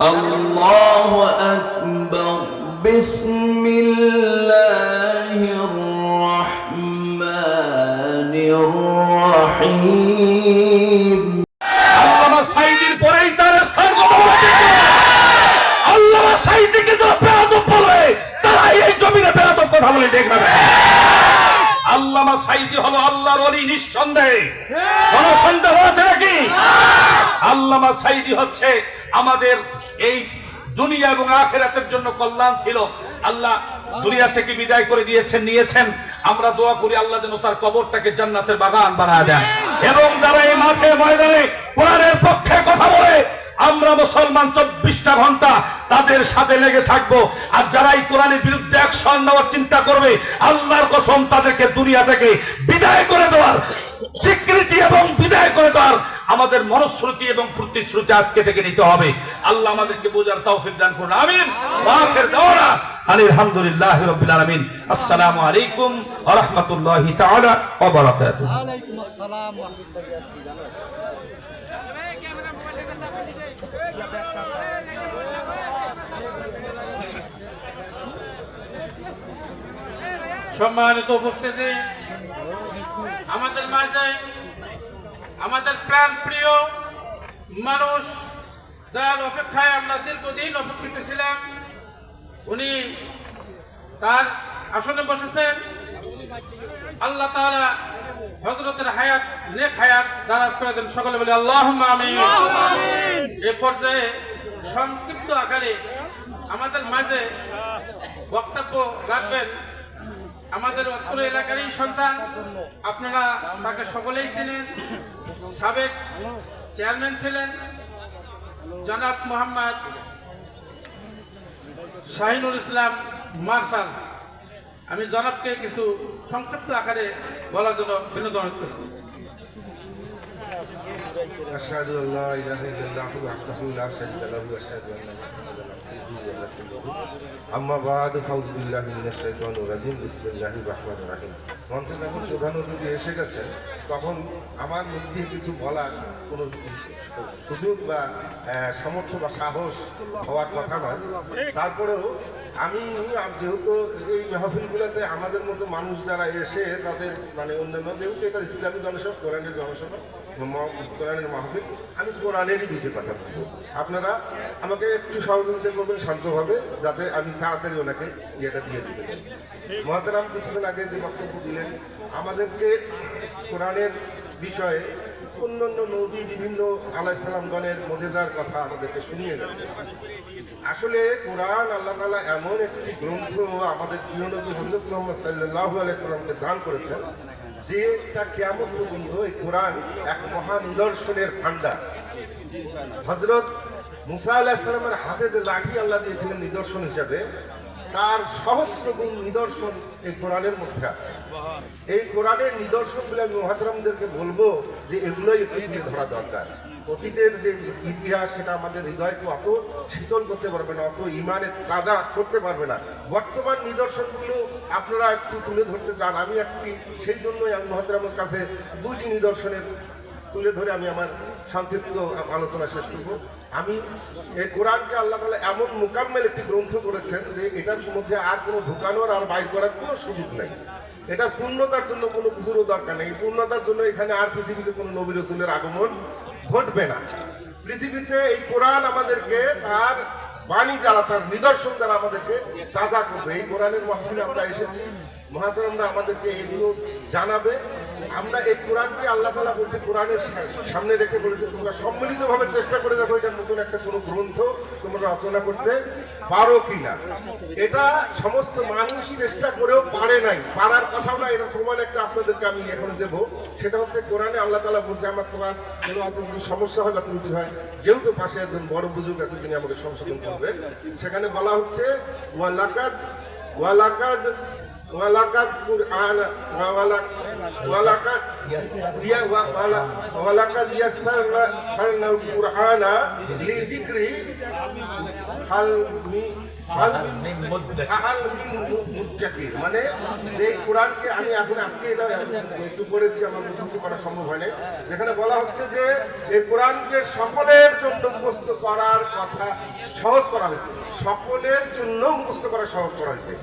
الله أكبر بسم الله الرحمن الرحيم আল্লামা সাইদির পরেই তার স্থান কতবর্তী আল্লামা সাইদিকে যারা বেয়াদব বলবে তারা এই জমিনে বেয়াদব কথা বলে দেখবে না। আল্লামা সাইদি হলো আল্লাহর অলি নিঃসন্দেহে। কোন সন্দেহ আছে নাকি? আল্লামা সাইদি হচ্ছে আমাদের এই দুনিয়া এবং আখেরাতের জন্য কল্যাণ ছিল। আল্লাহ দুনিয়া থেকে বিদায় করে দিয়েছেন নিয়েছেন। আমরা দোয়া করি আল্লাহ যেন তার কবরটাকে জান্নাতের বাগান বানায় দেন। এবং যারা এই মাঠে ময়দানে কোরআনের পক্ষে কথা বলে আমরা মুসলমান চব্বিশটা ঘণ্টা তাদের সাথে লেগে থাকব। আর যারা এই কোরআনের বিরুদ্ধে অ্যাকশন নেওয়ার চিন্তা করবে, আল্লাহর কসম তাদেরকে দুনিয়া থেকে বিদায় করে দেওয়ার স্বীকৃতি এবং বিদায় করে দেওয়ার আমাদের মনশ্রুতি এবং শ্রুতি আজকে থেকে নিতে হবে। আল্লাহ আমাদেরকে বোঝার তৌফিক দান করুন। আমিন। ওয়াফির দাওয়ানা। আলহামদুলিল্লাহ রাব্বিল আলামিন। আসসালামু আলাইকুম ওয়া রাহমাতুল্লাহি তাআলা ওয়া ওয়ালাইকুম আসসালাম সম্মানিত উপস্থিতি আমাদের মাঝে আমাদের প্রাণ প্রিয় মানুষ যার অপেক্ষায় আমরা দীর্ঘদিন অপেক্ষিত ছিলাম উনি তার আসনে বসেছেন। আল্লাহ তাআলা হজরতের হায়াত নেক হায়াত দারাজ করে দেন। সকলে বলে আল্লাহ আমিন। এ পর্যায়ে সংক্ষিপ্ত আকারে আমাদের মাঝে বক্তব্য রাখবেন। আমাদের অত্র এলাকারই সন্তান। আপনারা তাকে সকলেই ছিলেন সাবেক চেয়ারম্যান ছিলেন জনাব মোহাম্মদ শাহিনুল ইসলাম মার্শাল। আমি জনাবকে কিছু সংক্ষিপ্ত আকারে বলার জন্য বিনোদন করছি। أشهد أن لا إله إلا الله وحده لا شريك له وأشهد أن أما بعد, فأعوذ بالله من الشيطان الرجيم. بسم الله الرحمن الرحيم. যখন এসে গেছেন, তখন আমার মধ্যে কিছু বলার কোনো সুযোগ বা সামর্থ্য বা সাহস হওয়ার কথা নয়। তারপরেও আমি যেহেতু এই মাহফিলগুলোতে আমাদের মতো মানুষ যারা এসে তাদের মানে অন্যান্য, যেহেতু এটা ইসলামী জনসভা কোরআনের জনসভা কোরআনের মাহফিল আমি কোরআনেরই দুটি কথা বলব আপনারা আমাকে একটু সহযোগিতা করবেন শান্তভাবে, যাতে আমি তাড়াতাড়ি ওনাকে ইয়েটা দিয়ে দিতে পারি। মহাতারাম কিছুদিন আগে যে বক্তব্য দিলেন, আমাদেরকে কোরআনের বিষয়ে অন্যান্য নবী, বিভিন্ন আলাহ ইসলামগণের মজেদার কথা আমাদেরকে শুনিয়ে গেছে। আসলে কোরআন আল্লাহ তালা এমন একটি গ্রন্থ আমাদের প্রিয় নবী হজরত মোহাম্মদ সাল্লাহ আলাইসাল্লামকে দান করেছেন যে তা কেমন পর্যন্ত এই কোরআন এক মহা নিদর্শনের ভান্ডার হজরত মুসা আলাহিসাল্লামের হাতে যে লাঠি আল্লাহ দিয়েছিলেন নিদর্শন হিসাবে তার সহস্র গুণ নিদর্শন এই কোরআনের মধ্যে আছে। এই কোরআনের নিদর্শনগুলো আমি মহাতরামদেরকে বলব যে এগুলোই তুলে ধরা দরকার। অতীতের যে ইতিহাস, সেটা আমাদের হৃদয়কে অত শীতল করতে পারবে না, অত ইমানে তাজা করতে পারবে না। বর্তমান নিদর্শনগুলো আপনারা একটু তুলে ধরতে চান, আমি একটি, সেই জন্যই আমি মহাতরামের কাছে দুইটি নিদর্শনের তুলে ধরে আমি আমার সংক্ষিপ্ত আলোচনা শেষ করব। আমি এই কোরআনকে আল্লাহ তাআলা এমন মোকাম্মেল একটি গ্রন্থ করেছেন যে এটার মধ্যে আর কোনো ঢুকানোর আর বাইর করার কোনো সুযোগ নেই। এটা পূর্ণতার জন্য কোনো কিছুরও দরকার নেই। পূর্ণতার জন্য এখানে আর পৃথিবীতে কোনো নবী রসুলের আগমন ঘটবে না। পৃথিবীতে এই কোরআন আমাদেরকে তার বাণী দ্বারা, তার নিদর্শন দ্বারা আমাদেরকে তাজা করবে। এই কোরআনের মহফিলে আমরা এসেছি। মহাতরমরা আমাদেরকে এগুলো জানাবে। আমরা এই কোরআনকে আল্লাহ তালা বলছে কোরআনের সামনে রেখে বলেছে, তোমরা সম্মিলিতভাবে চেষ্টা করে দেখো এটা নতুন একটা কোনো গ্রন্থ তোমরা রচনা করতে পারো কিনা। এটা সমস্ত মানুষ চেষ্টা করেও পারে নাই। পারার কথাও না, এর প্রমাণ একটা আপনাদেরকে আমি এখন দেবো। সেটা হচ্ছে কোরআনে আল্লাহ তালা বলছে, আমার তোমার কোনো অত সমস্যা হয় বা ত্রুটি হয়, যেহেতু পাশে একজন বড় বুজুর্গ আছে, তিনি আমাকে সংশোধন করবেন। সেখানে বলা হচ্ছে, ওয়ালাকাদ ওয়ালাকাদ ওয়ালাকাদ কুরআন, ওয়ালাক ওয়ালাকাদ ইয়া ওয়া- ওয়ালা- ওয়ালাকাদ ইয়াসসারনা সারনাল কুরআনা মিন মুত্তাকির। যে কোরআনকে আমি এখন আজকে এটা একটু পড়েছি আমার মুখস্থ করা সম্ভব হয় নাই যেখানে বলা হচ্ছে যে এই কোরআনকে সকলের জন্য মুখস্থ করার কথা সহজ করা হয়েছে। সকলের জন্য মুখস্থ করা সহজ করা হয়েছে।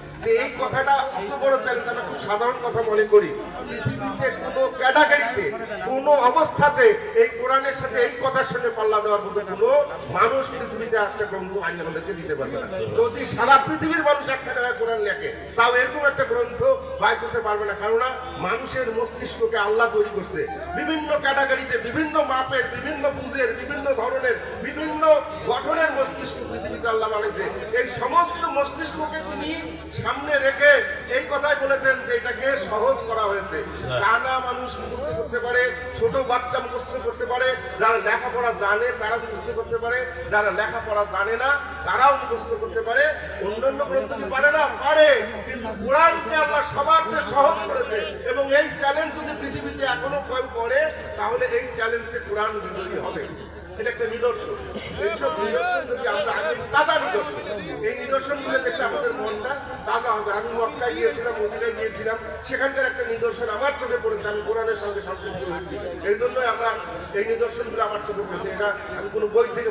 এই কথাটা অত বড় চ্যালেঞ্জ আমরা খুব সাধারণ কথা মনে করি। পৃথিবীতে কোনো ক্যাটাগরিতে কোনো অবস্থাতে এই কোরআনের সাথে এই কথার সাথে পাল্লা দেওয়ার মতো কোনো মানুষ পৃথিবীতে একটা গ্রন্থ আইন আমাদেরকে দিতে পারবে না। যদি সারা পৃথিবীর মানুষ একটা টাকা কোরআন লেখে, তাও এরকম একটা গ্রন্থ বাই করতে পারবে না। কেননা মানুষের মস্তিষ্ককে আল্লাহ তৈরি করছে। বিভিন্ন ক্যাটাগরিতে, বিভিন্ন মাপের, বিভিন্ন বুঝের, বিভিন্ন ধরনের, বিভিন্ন গঠনের মস্তিষ্ক আল্লাহ বানিয়েছে এই সমস্ত মস্তিষ্ককে তিনি সামনে রেখে এই কথাই বলেছেন যে এটাকে সহজ করা হয়েছে। কানা মানুষ মুখস্থ করতে পারে ছোট বাচ্চা মুখস্থ করতে পারে যারা লেখাপড়া জানে তারা মুখস্থ করতে পারে যারা লেখাপড়া জানে না তারাও মুখস্থ করতে পারে অন্যান্য গ্রন্থ কি পারে না? পারে কিন্তু কোরআনকে আল্লাহ সবার চেয়ে সহজ করেছে। এবং এই চ্যালেঞ্জ যদি পৃথিবীতে এখনও কেউ করে তাহলে এই চ্যালেঞ্জে কোরআন বিজয়ী হবে। এটা একটা নিদর্শন। নিদর্শন নিদর্শন। আমাদের মনটা হবে। আমি গিয়েছিলাম সেখানকার একটা নিদর্শন আমার চোখে পড়েছে। আমি কোরআনের সঙ্গে এই জন্যই এই আমার চোখে এটা আমি কোনো বই থেকে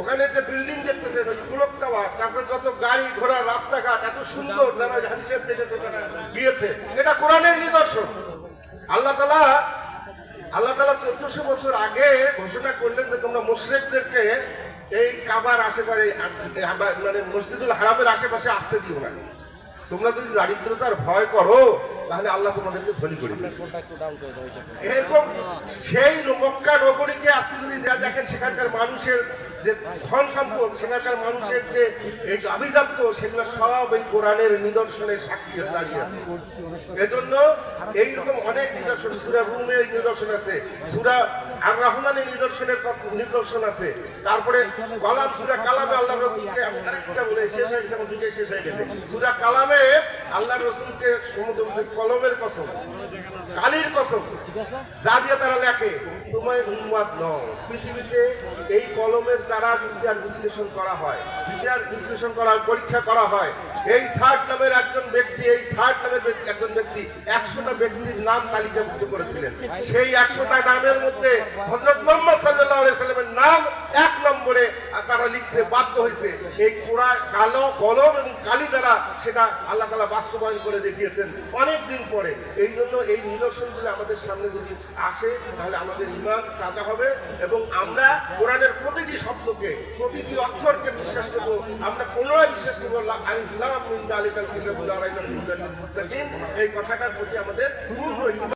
ওখানে যে বিল্ডিং দেখতেছেন, ওই পুলক টাওয়ার তারপরে যত গাড়ি ঘোড়া, রাস্তাঘাট, এত সুন্দর যারা দেখেছে তারা গিয়েছে, এটা কোরআনের নিদর্শন। আল্লাহ তালা আল্লাহ তালা চোদ্দশো বছর আগে ঘোষণা করলেন যে তোমরা মুশ্রেকদেরকে এই কাবার আশেপাশে মানে মসজিদুল হারামের আশেপাশে আসতে দিও না। তোমরা যদি দারিদ্রতার ভয় করো তাহলে আল্লাহ তোমাদেরকে ধনী করে এরকম সেই মক্কা নগরীকে আজকে যদি যা দেখেন সেখানকার মানুষের যে ধন সম্পদ সেখানকার মানুষের যে এই আভিজাত্য সেগুলো সব এই কোরআনের নিদর্শনের সাক্ষী হয়ে দাঁড়িয়ে আছে। এজন্য এইরকম অনেক নিদর্শন সুরা রুমের নিদর্শন আছে সুরা আর রহমানের নিদর্শনের নিদর্শন আছে। তারপরে কলাম সুরা কালামে আল্লাহ রসুলকে আমি আরেকটা বলে শেষ হয়ে গেছে দুইটাই শেষ হয়ে গেছে। সুরা কালামে আল্লাহ রসুলকে সমুদ্র কলমের কসম, কালির কসম, যা দিয়ে তারা লেখে, তোমায় উন্মাদ নও। পৃথিবীতে এই কলমের দ্বারা বিচার বিশ্লেষণ করা হয়। বিচার বিশ্লেষণ করা, পরীক্ষা করা হয়। এই ষাট নামের একজন ব্যক্তি, এই ষাট নামের একজন ব্যক্তি, একশোটা ব্যক্তির নাম তালিকাভুক্ত করেছিলেন। সেই একশোটা নামের মধ্যে হজরত মোহাম্মদ সাল্লাহ সাল্লামের নাম এক নম্বরে তারা লিখতে বাধ্য হয়েছে। এই কোরআ কালো কলম এবং কালি দ্বারা সেটা আল্লাহ তালা বাস্তবায়ন করে দেখিয়েছেন অনেক দিন পরে এই জন্য এই নিদর্শনগুলো আমাদের সামনে যদি আসে, তাহলে আমাদের ইমান তাজা হবে এবং আমরা কোরআনের প্রতিটি শব্দকে, প্রতিটি অক্ষরকে বিশ্বাস করব। আমরা পুনরায় মিন ফিহি মুত্তাকিন। এই কথাটার প্রতি আমাদের পূর্ণ